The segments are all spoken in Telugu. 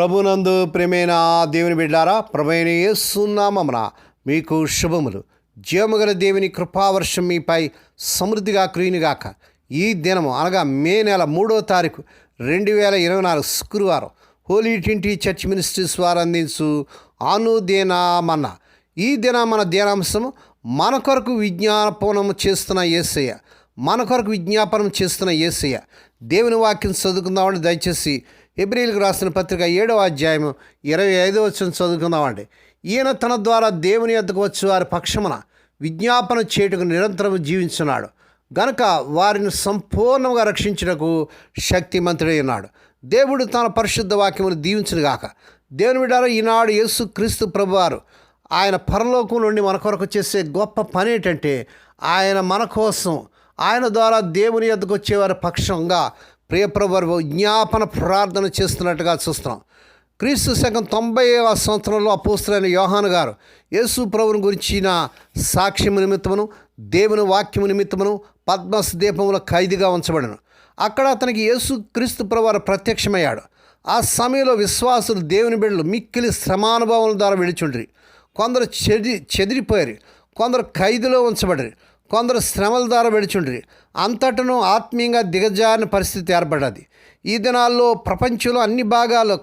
ప్రభునందు ప్రేమైన దేవుని బిడ్డారా ప్రభైన యేసునామమున మీకు శుభములు. జీవముగల దేవుని కృపావర్షం మీపై సమృద్ధిగా క్రీనిగాక ఈ దినము అనగా మే నెల మూడో తారీఖు రెండు వేల ఇరవై నాలుగు శుక్రవారం హోలీ ట్వంటీ చర్చ్ మినిస్ట్రీస్ వారు అందించు ఆనుదేనామన్న ఈ దిన మన ధ్యానాంశము మన కొరకు విజ్ఞాపనం చేస్తున్న ఏసయ్య. మన కొరకు విజ్ఞాపనం చేస్తున్న యేసయ్య దేవుని వాక్యం చదువుకుందామని దయచేసి ఎబ్రిల్కి రాసిన పత్రిక ఏడవ అధ్యాయం ఇరవై ఐదో వచ్చిన చదువుకుందామండి. ఈయన తన ద్వారా దేవుని యొద్దకు వచ్చి వారి పక్షమున విజ్ఞాపన చేయుటకు నిరంతరం జీవించున్నాడు. గనక వారిని సంపూర్ణంగా రక్షించుటకు శక్తిమంతుడై ఉన్నాడు. దేవుడు తన పరిశుద్ధ వాక్యమును దీవించునుగాక దేవుని బిడ్డారా ఈనాడు యేసు క్రీస్తు ప్రభువారు ఆయన పరలోకం నుండి మన కొరకు చేసే గొప్ప పని ఏంటంటే ఆయన మన కోసం ఆయన ద్వారా దేవుని ఎద్దకు వచ్చేవారి పక్షంగా ప్రియప్రభు విజ్ఞాపన ప్రార్థన చేస్తున్నట్టుగా చూస్తున్నాం. క్రీస్తు శకం తొంభై సంవత్సరంలో అపోస్తులైన యోహాను గారు యేసు ప్రభుని గురించిన సాక్ష్యము నిమిత్తమును దేవుని వాక్యము నిమిత్తమును పద్మస్ దీపముల ఖైదీగా ఉంచబడను. అక్కడ అతనికి యేసు క్రీస్తు ప్రభువారు ప్రత్యక్షమయ్యాడు. ఆ సమయంలో విశ్వాసులు దేవుని బిడ్డలు మిక్కిలి శ్రమానుభవం ద్వారా విడిచుండ్రి. కొందరు చెది చెదిరిపోయారు. కొందరు ఖైదులో ఉంచబడరు. కొందరు శ్రమల ద్వారా విడుచుండ్రి. అంతటను ఆత్మీయంగా దిగజారిన పరిస్థితి ఏర్పడ్డది. ఈ దినాల్లో ప్రపంచంలో అన్ని భాగాలు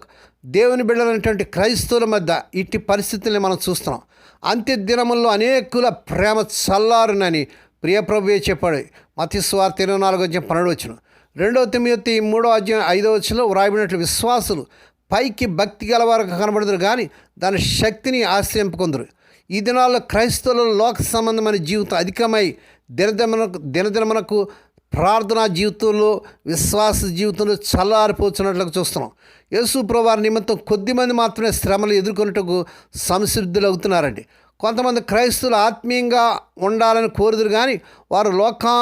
దేవుని బిడ్డలైనటువంటి క్రైస్తవుల మధ్య ఇట్టి పరిస్థితుల్ని మనం చూస్తున్నాం. అంత్య దినముల్లో అనేకుల ప్రేమ చల్లారునని ప్రియప్రభువే చెప్పాడు. మతిస్వార్థ ఇరవై నాలుగు వచ్చిన పన్నెండు వచ్చిన రెండవ తొమ్మిది మూడో అధ్యాయం ఐదో వచ్చిలో వ్రాయబడినట్లు విశ్వాసులు పైకి భక్తి గలవారు కనబడదురు కానీ దాని శక్తిని ఆశ్రయింపుకుందరు. ఈ దినాల్లో క్రైస్తవుల లోక సంబంధమైన జీవితం అధికమై దినదినమునకు దినదినమునకు ప్రార్థనా జీవితంలో విశ్వాస జీవితంలో చల్లారిపోతున్నట్లుగా చూస్తున్నాం. యేసు ప్రభువారి నిమిత్తం కొద్దిమంది మాత్రమే శ్రమలు ఎదుర్కొన్నట్టుకు సంసిద్ధులు అవుతున్నారండి కొంతమంది క్రైస్తవులు ఆత్మీయంగా ఉండాలని కోరుదురు కానీ వారు లోకా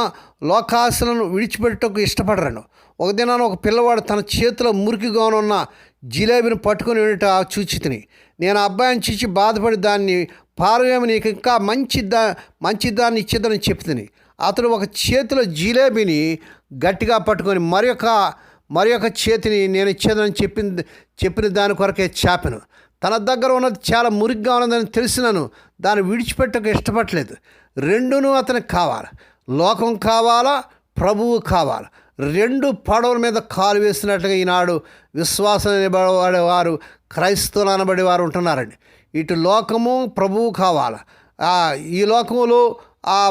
లోకాశలను విడిచిపెట్టకు ఇష్టపడరండి. ఒక దినాన ఒక పిల్లవాడు తన చేతిలో మురికిగా ఉన్న జిలేబీని పట్టుకుని ఉండట చూచి తిని నేను అబ్బాయిని చూచి బాధపడి దాన్ని పార్వమి నీకు ఇంకా మంచి దా మంచి దాన్ని ఇచ్చేదని చెప్తుంది. అతడు ఒక చేతిలో జిలేబీని గట్టిగా పట్టుకొని మరి యొక్క మరి యొక్క చేతిని నేను ఇచ్చేదని చెప్పింది చెప్పిన దాని కొరకే చాపెను. తన దగ్గర ఉన్నది చాలా మురిగ్గా ఉన్నదని తెలిసినను. దాన్ని విడిచిపెట్టక ఇష్టపడలేదు. రెండును అతనికి కావాలి. లోకం కావాలా? ప్రభువు కావాలి. రెండు పడవల మీద కాలు వేసినట్టుగా ఈనాడు విశ్వాసం అనబడే వారు క్రైస్తవులు అనబడే వారు ఉంటున్నారండి. ఇటు లోకము ప్రభువు కావాలి. ఈ లోకములో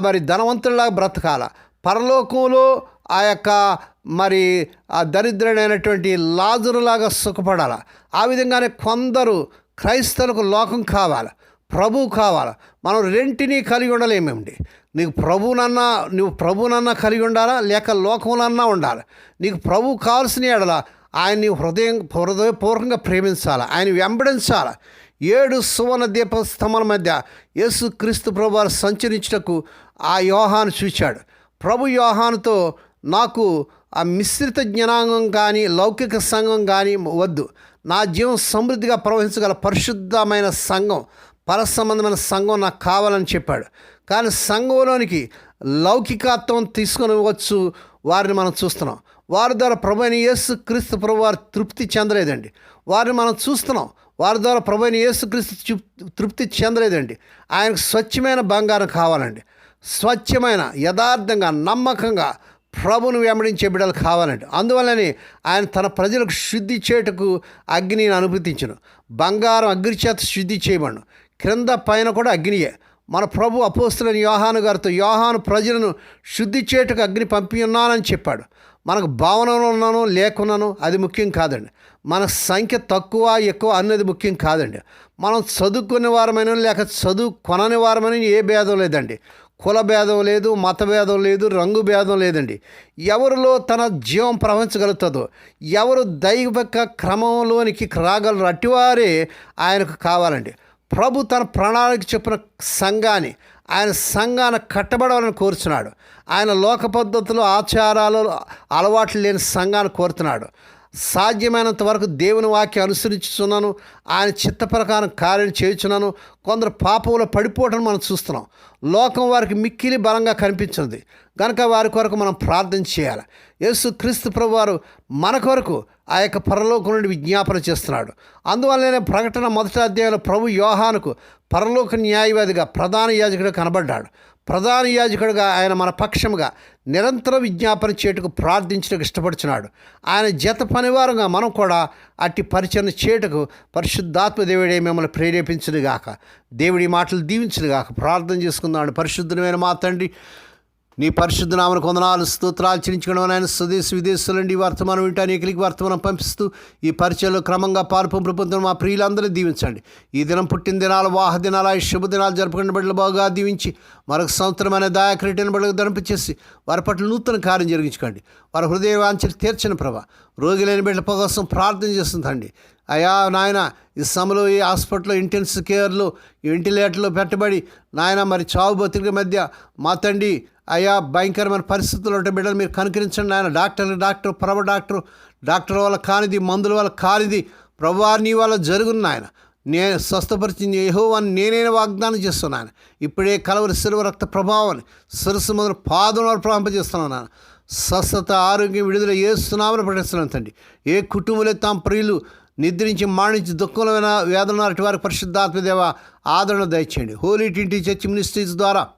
మరి ధనవంతుడిలాగా బ్రతకాల. పరలోకంలో ఆ యొక్క మరి ఆ దరిద్రుడైనటువంటి లాజరులాగా సుఖపడాల. ఆ విధంగానే కొందరు క్రైస్తవులకు లోకం కావాలి ప్రభువు కావాలి. మనం రెంటిని కలిగి ఉండలేమేమిటి నీకు ప్రభునన్నా నువ్వు ప్రభునన్నా కలిగి ఉండాలా? లేక లోకములన్నా ఉండాలి? నీకు ప్రభు కావాల్సిన ఎడల ఆయన్ని హృదయం హృదయపూర్వకంగా ప్రేమించాలి? ఆయన వెంబడించాలి? ఏడు సువర్ణ దీప స్తంభాల మధ్య యేసు క్రీస్తు ప్రభు సంచరించుటకు ఆ యోహాను చూశాడు ప్రభు యోహానుతో నాకు ఆ మిశ్రిత జ్ఞానాంగం కానీ లౌకిక సంఘం కానీ వద్దు. నా జీవం సమృద్ధిగా ప్రవహించగల పరిశుద్ధమైన సంఘం పరసంబంధమైన సంఘం నాకు కావాలని చెప్పాడు. కానీ సంఘంలోనికి లౌకికత్వం తీసుకొని వచ్చు వారిని మనం చూస్తున్నాం. వారి ద్వారా ప్రభుని యేసు క్రీస్తు ప్రభు వారు తృప్తి చెందలేదండి. వారిని మనం చూస్తున్నాం. వారి ద్వారా ప్రభుని యేసుక్రీస్తు తృప్తి చెందలేదండి. ఆయనకు స్వచ్ఛమైన బంగారం కావాలండి. స్వచ్ఛమైన యథార్థంగా నమ్మకంగా ప్రభును వెంబడించే బిడ్డలు కావాలండి. అందువల్లనే ఆయన తన ప్రజలకు శుద్ధి చేయుటకు అగ్నిని అనుమతించను. బంగారం అగ్ని చేత శుద్ధి చేయబడను. క్రింద పైన కూడా అగ్నియే. మన ప్రభు అపోస్తులని యోహాను గారితో యోహాను ప్రజలను శుద్ధి చేయుటకు అగ్ని పంపి ఉన్నానని చెప్పాడు. మనకు భావనలో ఉన్నాను లేకున్నాను అది ముఖ్యం కాదండి. మన సంఖ్య తక్కువ ఎక్కువ అన్నది ముఖ్యం కాదండి. మనం చదువుకునే వారమైన లేక చదువు కొనని వారమని ఏ భేదం లేదండి. కుల భేదం లేదు మత భేదం లేదు రంగు భేదం లేదండి. ఎవరిలో తన జీవం ప్రవహించగలుగుతుందో ఎవరు దైవిక క్రమంలోనికి రాగలరు అట్టివారే ఆయనకు కావాలండి. ప్రభు తన ప్రణాళిక చెప్పిన సంఘాన్ని ఆయన సంఘాన కట్టబడాలని కోరుచున్నాడు. ఆయన లోక పద్ధతులు ఆచారాలు అలవాట్లు లేని సంఘాన్ని కోరుతున్నాడు. సాధ్యమైనంత వరకు దేవుని వాక్యం అనుసరించుతున్నాను ఆయన చిత్త ప్రకారం కార్యం చేయుచున్నాను. కొందరు పాపంలో పడిపోవటం మనం చూస్తున్నాం. లోకం వారికి మిక్కిలి బలంగా కనిపించింది కనుక వారి కొరకు మనం ప్రార్థన చేయాలి. యేసు క్రీస్తు ప్రభు వారు మన కొరకు ఆ యొక్క పరలోకం నుండి విజ్ఞాపన చేస్తున్నాడు. అందువల్లనే ప్రకటన మొదటి అధ్యాయంలో ప్రభు యోహానుకు పరలోక న్యాయవాదిగా ప్రధాన యాజకుడు కనబడ్డాడు. ప్రధాన యాజకుడుగా ఆయన మన పక్షముగా నిరంతరం విజ్ఞాపన చేటుకు ప్రార్థించడానికి ఇష్టపడుచున్నాడు. ఆయన జత పనివారంగా మనం కూడా అట్టి పరిచయం చేటుకు పరిశుద్ధాత్మ దేవుడే మిమ్మల్ని ప్రేరేపించదుగాక దేవుడి మాటలు దీవించదుగాక ప్రార్థన చేసుకుందామని పరిశుద్ధమైన మా తండ్రి నీ పరిశుద్ధ నామను కొందనాలు స్తోత్రాలు చెల్లించుకోవడం ఆయన స్వదేశ విదేశాల నుండి వర్తమానం వింటా అనేకలికి వర్తమానం పంపిస్తూ ఈ పరిచయంలో క్రమంగా పాల్పం ప్రపంచం మా ప్రియులందరినీ దీవించండి. ఈ దినం పుట్టిన దినాలు వాహ దినాలు ఈ శుభ దినాలు జరుపుకునే బిడ్డలు బాగా దీవించి మరొక సంవత్సరమైన దయాక్రీటైన బిడ్డలకు ధరింపచేసి వారి పట్ల నూతన కార్యం జరిగించుకోండి. వారి హృదయ వాంఛలు తీర్చిన ప్రభ. రోగి లేని బిడ్డల కోసం ప్రార్థన చేస్తుందండి అయా నాయన ఈ సమలో ఈ హాస్పిటల్లో ఇంటెన్సివ్ కేర్లో వెంటిలేటర్లో పెట్టబడి నాయన మరి చావు బతుకుల మధ్య మా తండ్రి అయ్యా భయంకరమైన పరిస్థితుల్లో ఉంటే బిడ్డలు మీరు కనుకరించండి ఆయన doctor doctor Prabha doctor doctor వల్ల కానిది మందుల వల్ల కానిది ప్రభా నీ వల్ల జరుగును ఆయన నేను స్వస్థపరిచింది అని నేనే వాగ్దానం చేస్తున్నాను ఇప్పుడే కలవరి శిలువ రక్త ప్రభావాన్ని శిరస్సు మొదలు పాదం వరకు ప్రవహింపజేస్తున్నాను స్వస్థత ఆరోగ్యం విడుదల ఏస్తున్నామని ప్రకటిస్తున్నాను తండ్రి. ఏ కుటుంబంలో తాము ప్రియులు నిద్రించి మాణించి దుఃఖంలో వేదన అటు వారికి పరిశుద్ధాత్మదేవ ఆదరణ దయచేయండి. హోలీ టింటి చర్చి మినిస్ట్రీస్ ద్వారా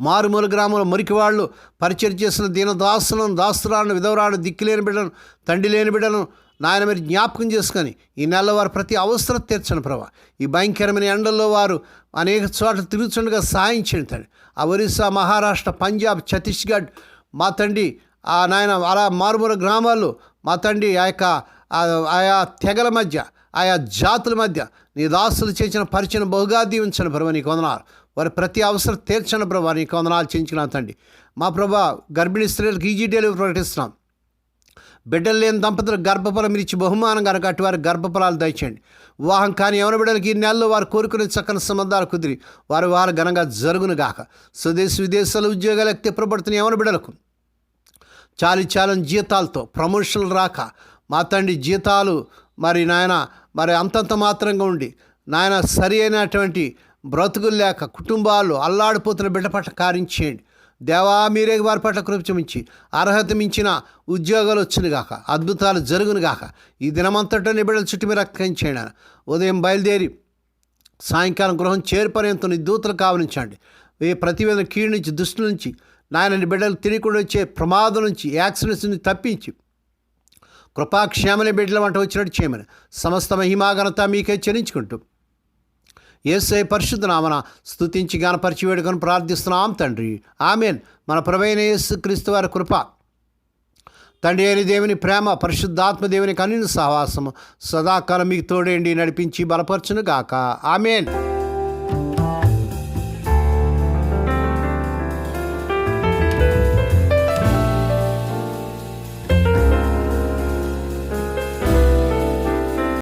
మారుమూల గ్రామంలో మురికి వాళ్ళు పరిచయం చేసిన దీనదాసులను దాస్తురాలను విధవరాలను దిక్కులేని బిడ్డను తండ్రి లేని బిడ్డను నాయన మీరు జ్ఞాపకం చేసుకొని ఈ నెలలో వారు ప్రతి అవసరం తీర్చండి ప్రభా. ఈ భయంకరమైన ఎండల్లో వారు అనేక చోట్ల తిరుగుతుండగా సాయం చేయండి తండ్రి. ఆ ఒరిస్సా మహారాష్ట్ర పంజాబ్ ఛత్తీస్గఢ్ మా తండ్రి ఆ నాయన అలా మారుమూల గ్రామాల్లో మా తండ్రి ఆ యొక్క ఆయా తెగల మధ్య ఆయా జాతుల మధ్య నీ దాసులు చేసిన పరిచయం బహుగా దీవించను ప్రభా నీకు వందనాలు. వారి ప్రతి అవసరం తీర్చండి ప్రభా. నీకు వందనాలు చేయించిన తండ్రి. మా ప్రభా గర్భిణీ స్త్రీలకు ఈజీ డెలివరీ ప్రకటిస్తున్నాం. బిడ్డలు లేని దంపతులకు గర్భఫలం ఇచ్చి బహుమానం కనుక అటువారి గర్భఫలాలు దయచేయండి. వివాహం కానీ ఎవరి బిడ్డలకి ఈ నెలలో వారు కోరుకునే చక్కని సంబంధాలు కుదిరి వారి వారు ఘనంగా జరుగును గాక. స్వదేశ విదేశాల ఉద్యోగాలు ఎత్తిప్పబడుతున్న ఎవరి బిడ్డలకు చాలి చాలని జీతాలతో ప్రమోషన్లు రాక మా తండ్రి జీతాలు మరి నాయన మరి అంతంత మాత్రంగా ఉండి నాయన సరి అయినటువంటి బ్రతుకులు లేక కుటుంబాలు అల్లాడిపోతున్న బిడ్డ పట్ల కార్యం చేయండి. దేవా మీరే వారి పట్ల కృపించమించి అర్హత మించిన ఉద్యోగాలు వచ్చినగాక అద్భుతాలు జరుగునుగాక ఈ దినమంతటా నిబిడల చుట్టూ మీరు చేయండి ఉదయం బయలుదేరి సాయంకాలం గృహం చేరిపర్యంత నీ దూతలు కావనించండి ఏ ప్రతివేదన కీడు నుంచి దుష్టు నుంచి నాయనని బిడ్డలు తిరిగి వచ్చే ప్రమాదం నుంచి యాక్సిడెంట్స్ నుంచి తప్పించి కృపాక్షేమని బిడ్డల వంట వచ్చినట్టు చేయమని సమస్త మహిమాఘనత మీకే చెల్లించుకుంటూ ఏసై పరిశుద్ధ నామన స్థుతించి గానపరిచి వేడుకొని ప్రార్థిస్తున్నాం తండ్రి. ఆమెన్. మన ప్రవేణ యేసు క్రీస్తు వారి కృప. తండ్రి అయిన దేవుని ప్రేమ పరిశుద్ధాత్మ దేవుని కనీన సహవాసము సదాకాలం మీకు తోడేండి నడిపించి బలపరచును గాక ఆమెన్.